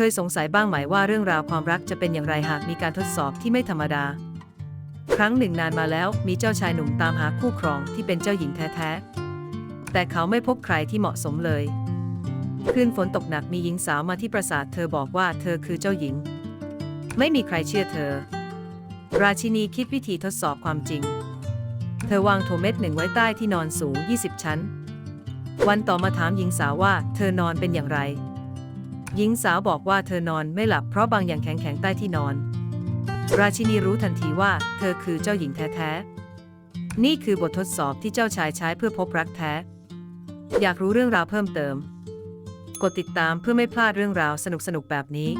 เคยสงสัยบ้างไหมว่าเรื่องราวความรักจะเป็นอย่างไรหากมีการทดสอบที่ไม่ธรรมดา ครั้งหนึ่งนานมาแล้วมีเจ้าชายหนุ่มตามหาคู่ครองที่เป็นเจ้าหญิงแท้ๆ แต่เขาไม่พบใครที่เหมาะสมเลย คืนฝนตกหนักมีหญิงสาวมาที่ปราสาทเธอบอกว่าเธอคือเจ้าหญิง ไม่มีใครเชื่อเธอ ราชินีคิดวิธีทดสอบความจริง เธอวางโถเม็ดหนึ่งไว้ใต้ที่นอนสูง 20 ชั้น วันต่อมาถามหญิงสาวว่าเธอนอนเป็นอย่างไร หญิงสาวบอกว่าเธอนอนไม่หลับเพราะบางอย่างแข็งๆใต้ที่นอน ราชินีรู้ทันทีว่า เธอคือเจ้าหญิงแท้ๆ นี่คือบททดสอบที่เจ้าชายใช้เพื่อพบรักแท้ อยากรู้เรื่องราวเพิ่มเติม กดติดตามเพื่อไม่พลาดเรื่องราวสนุกๆแบบนี้